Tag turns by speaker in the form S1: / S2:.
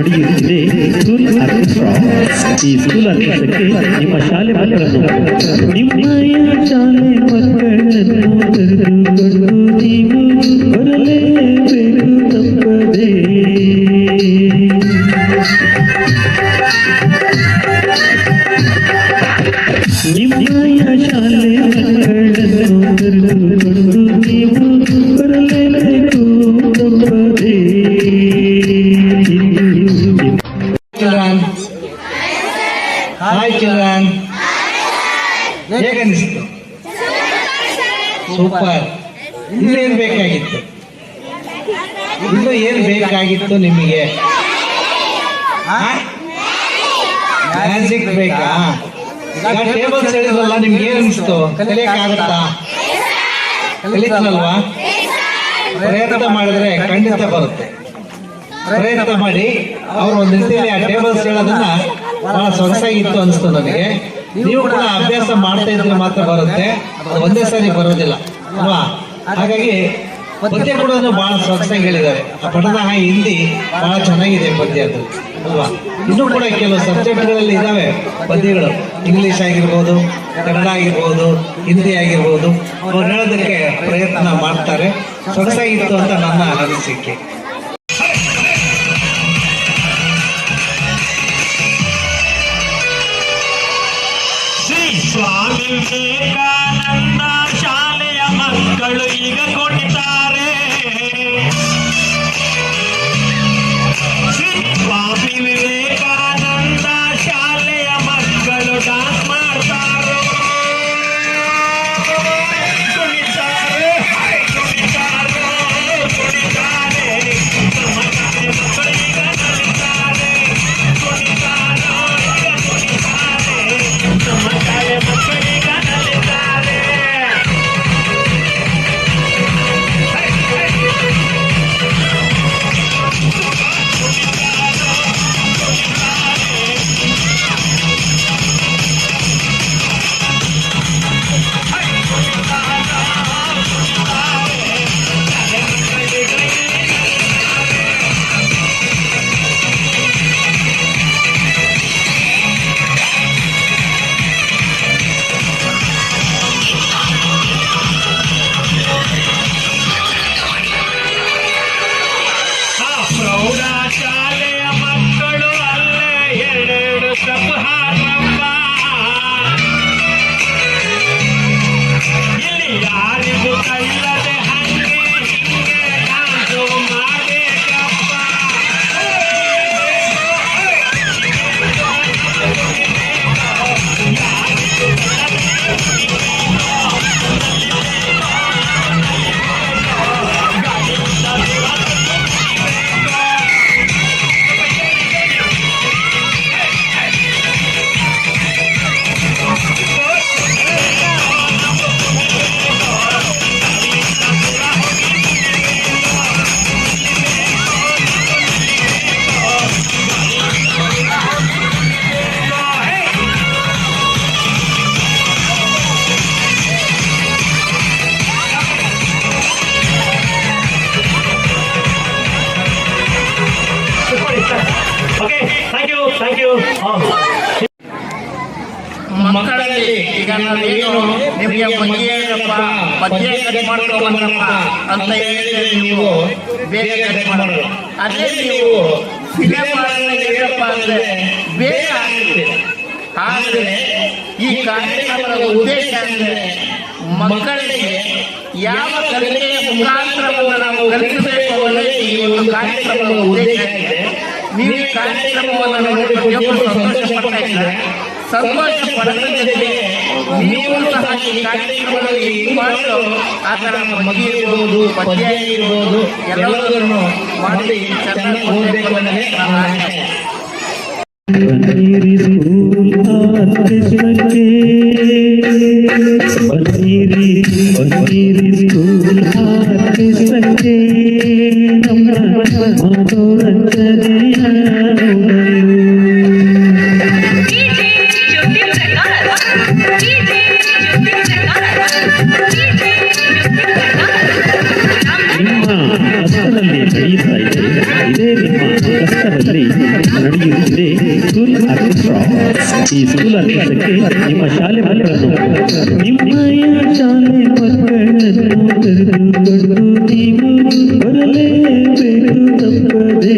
S1: ನಡೆಯುತ್ತಿದೆ school orchestra ಈ school ಆರ್ಕೆಸ್ಟ್ರಾಕ್ಕೆ ನಿಮ್ಮ ಶಾಲೆ ಮಕ್ಕಳನ್ನು ನಿಮ್ಮಯ ಶಾಲೆ ಮಕ್ಕಳನ್ನು ಕರೆದುಕೊಂಡು ನೀವು ಬರಲೇಬೇಕು ತಪ್ಪದೇ ನಿಮ್ಮಯ ಶಾಲೆ ಮಕ್ಕಳನ್ನು ಕರೆದುಕೊಂಡು ನೀವು
S2: ಹೇಗನ್ನಿಸ್ತು ಸೂಪರ್. ಇನ್ನೇನ್ ಬೇಕಾಗಿತ್ತು? ಇನ್ನು ಏನ್ ಬೇಕಾಗಿತ್ತು ನಿಮಗೆ? ಮ್ಯಾಜಿಕ್ ಬೇಕಾ? ಟೇಬಲ್ ಹೇಳಿದ್ರಲ್ಲ ನಿಮ್ಗೆ ಏನು ಅನಿಸ್ತು? ಕಲಿಯಕ್ಕಾಗತ್ತಾ? ಕಲಿತಲ್ವಾ ಪ್ರಯತ್ನ ಮಾಡಿದ್ರೆ ಖಂಡಿತ ಬರುತ್ತೆ. ಪ್ರಯತ್ನ ಮಾಡಿ, ಅವರು ಒಂದು ರೀತಿಯಲ್ಲಿ ಆ ಟೇಬಲ್ಸ್ ಹೇಳೋದನ್ನ ಬಹಳ ಸೊಗಸಾಗಿತ್ತು ಅನಿಸ್ತು ನನಗೆ. ನೀವು ಕೂಡ ಅಭ್ಯಾಸ ಮಾಡ್ತಾ ಇದ್ರೆ ಮಾತ್ರ ಬರುತ್ತೆ. ಒಂದೇ ಸಾರಿ ಬರೋದಿಲ್ಲ. ಅಲ್ವಾ? ಹಾಗಾಗಿ ಪದ್ಯ ಕೂಡ ಬಹಳ ಸೊಗಸಾಗಿ ಹೇಳಿದ್ದಾರೆ. ಆ ಪಠದ ಹಿಂದಿ ಬಹಳ ಚೆನ್ನಾಗಿದೆ ಪದ್ಯ ಅದು. ಅಲ್ವಾ? ಇನ್ನೂ ಕೂಡ ಕೆಲವು ಸಬ್ಜೆಕ್ಟ್ಗಳಲ್ಲಿ ಇದಾವೆ ಪದ್ಯಗಳು. ಇಂಗ್ಲಿಷ್ ಆಗಿರ್ಬೋದು ಕನ್ನಡ ಆಗಿರ್ಬೋದು ಹಿಂದಿ ಆಗಿರ್ಬೋದು. ಅವ್ರು ಹೇಳೋದಕ್ಕೆ ಪ್ರಯತ್ನ ಮಾಡ್ತಾರೆ. ಸೊಗಸಾಗಿತ್ತು ಅಂತ ನನ್ನ ಅನಿಸಿಕೆ.
S3: சுவாமி விவேகானந்தா ಏನು? ನಿಮಗೆ ಬಗ್ಗೆಯಪ್ಪ ಪದ್ಯ ಕಟ್ ಮಾಡ್ಕೊಂಬಂದ್ರಪ್ಪ ಅಂತ ಹೇಳಿದ್ರೆ ನೀವು ಬೇಗ ಕಟ್ ಮಾಡೋದು ಅದೇ ನೀವು ಸಿನಿಮಾ ಏನಪ್ಪ ಅಂದ್ರೆ ಬೇಗ ಆಗುತ್ತೆ. ಆದರೆ ಈ ಕಾರ್ಯಕ್ರಮದ ಉದ್ದೇಶ ಅಂದ್ರೆ ಮಕ್ಕಳಿಗೆ ಯಾವ ಕಲಿಕೆಯ ಮುಖಾಂತರವನ್ನು ನಾವು ಕಲಿಸಬೇಕು ಅನ್ನೋದು ಈ ಒಂದು ಕಾರ್ಯಕ್ರಮದ ಉದ್ದೇಶ ಇದೆ ನೀವು ಈ ಕಾರ್ಯಕ್ರಮವನ್ನು ನೋಡಿ ಪ್ರತಿಯೊಬ್ಬರು ಸಂತೋಷ ಪಡ್ತಾ ಇದ್ದಾರೆ.
S4: ಸಂತೋಷ ಪಡೋದ್ರ ಜೊತೆಗೆ ನೀವು ಸಹ ಈ ಕಾರ್ಯಕ್ರಮದಲ್ಲಿ ಇನ್ವಾಲ್ವ್ ಆ ಥರ ಮಗಿ ಇರ್ಬೋದು ಪದ್ಯ ಇರ್ಬೋದು ಎಲ್ಲದನ್ನು ಮಾಡಿ ಚೆನ್ನಾಗಿ ಓದಬೇಕು ಅನ್ನೋದೇ ನನ್ನ ಆಶಯ
S1: ಬನ್ನಿರಿ ಸ್ಕೂಲ್ ಆರ್ಕೆಸ್ಟ್ರಾಕ್ಕೆ ಬನ್ನಿರಿ ಬನ್ನಿರಿ ಸ್ಕೂಲ್ ಆರ್ಕೆಸ್ಟ್ರಾಕ್ಕೆ ನಮ್ಮ ಮನೋರಂಜನೆಯ ಇದೆ ನಿಮ್ಮ ಕಷ್ಟದಲ್ಲಿ ನಡೆಯುತ್ತಿದೆ. ಸ್ಕೂಲ್ ಆರ್ಕೆಸ್ಟ್ರಾ ಈ ಸ್ಕೂಲ್ ಆರ್ಕೆಸ್ಟ್ರಾಕ್ಕೆ ನಿಮ್ಮ ಶಾಲೆ ಮಕ್ಕಳನ್ನು ನಿಮ್ಮಯ ಶಾಲೆ ಮಕ್ಕಳನ್ನು ಕರೆದುಕೊಂಡು ಬರಲೇಬೇಕು ತಪ್ಪದೇ.